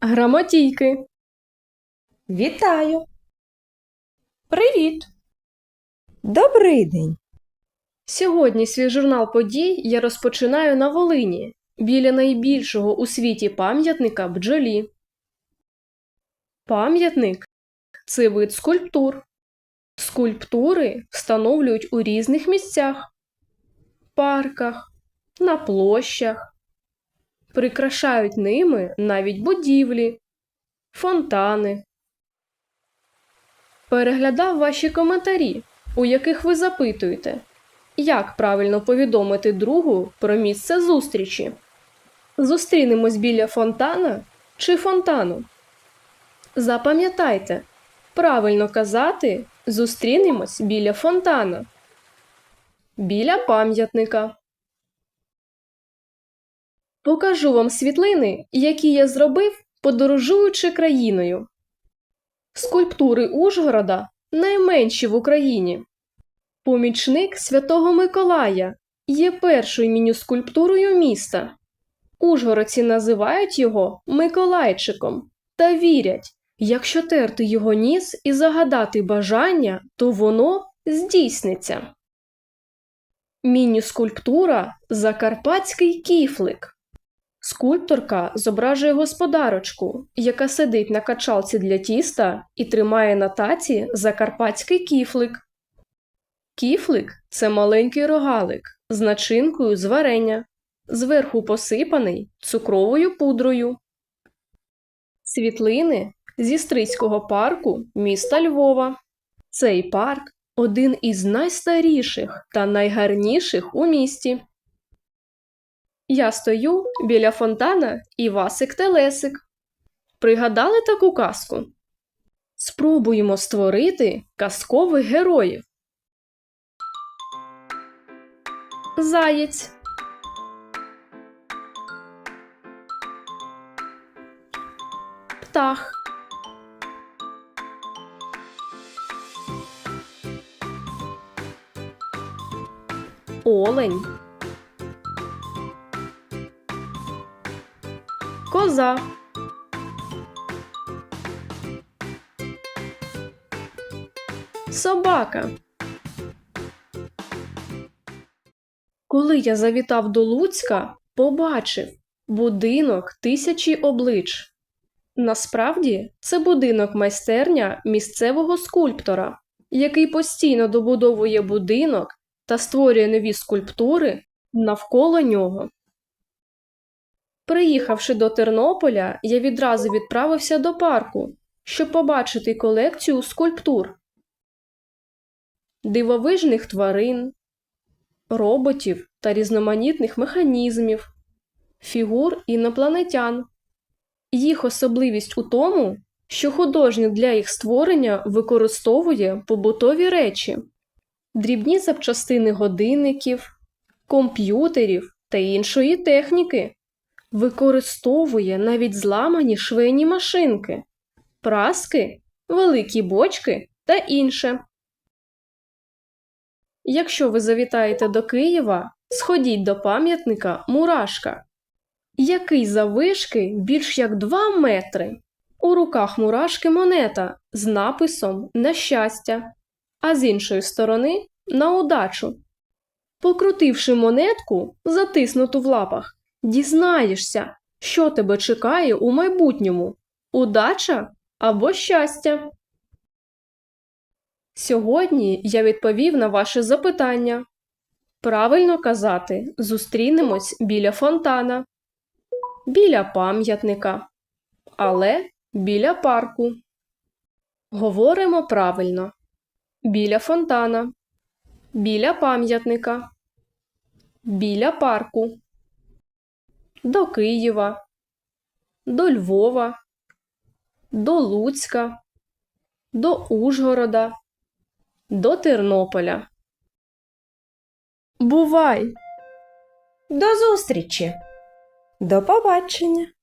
Грамотійки. Вітаю! Привіт! Добрий день! Сьогодні свій журнал подій я розпочинаю на Волині, біля найбільшого у світі пам'ятника бджолі. Пам'ятник це вид скульптур. Скульптури встановлюють у різних місцях, парках, на площах. Прикрашають ними навіть будівлі, фонтани. Переглядав ваші коментарі, у яких ви запитуєте, як правильно повідомити другу про місце зустрічі. Зустрінемось біля фонтана чи фонтану. Запам'ятайте, правильно казати зустрінемось біля фонтана. Біля пам'ятника. Покажу вам світлини, які я зробив, подорожуючи країною. Скульптури Ужгорода найменші в Україні. Помічник Святого Миколая є першою міні-скульптурою міста. Ужгородці називають його Миколайчиком та вірять, якщо терти його ніс і загадати бажання, то воно здійсниться. Міні-скульптура Закарпатський кіфлик. Скульпторка зображує господарочку, яка сидить на качалці для тіста і тримає на таці закарпатський кіфлик. Кіфлик це маленький рогалик з начинкою з варення, зверху посипаний цукровою пудрою. Світлини зі Стрийського парку міста Львова. Цей парк один із найстаріших та найгарніших у місті. Я стою біля фонтана і Васик Телесик. Пригадали таку казку? Спробуємо створити казкових героїв. Заєць. Птах. Олень. Коза. Собака. Коли я завітав до Луцька, побачив будинок тисячі облич. Насправді, це будинок майстерня місцевого скульптора, який постійно добудовує будинок та створює нові скульптури навколо нього. Приїхавши до Тернополя, я відразу відправився до парку, щоб побачити колекцію скульптур, дивовижних тварин, роботів та різноманітних механізмів, фігур інопланетян. Їх особливість у тому, що художник для їх створення використовує побутові речі, дрібні запчастини годинників, комп'ютерів та іншої техніки використовує навіть зламані швейні машинки, праски, великі бочки та інше. Якщо ви завітаєте до Києва, сходіть до пам'ятника Мурашка, який завишки більш як 2 метри. У руках мурашки монета з написом на щастя, а з іншої сторони на удачу. Покрутивши монетку, затиснуту в лапах, дізнаєшся, що тебе чекає у майбутньому удача або щастя. Сьогодні я відповів на ваше запитання. Правильно казати, зустрінемось біля фонтана, біля пам'ятника, але біля парку. Говоримо правильно біля фонтана, біля пам'ятника, біля парку до Києва, до Львова, до Луцька, до Ужгорода, до Тернополя. Бувай! До зустрічі! До побачення!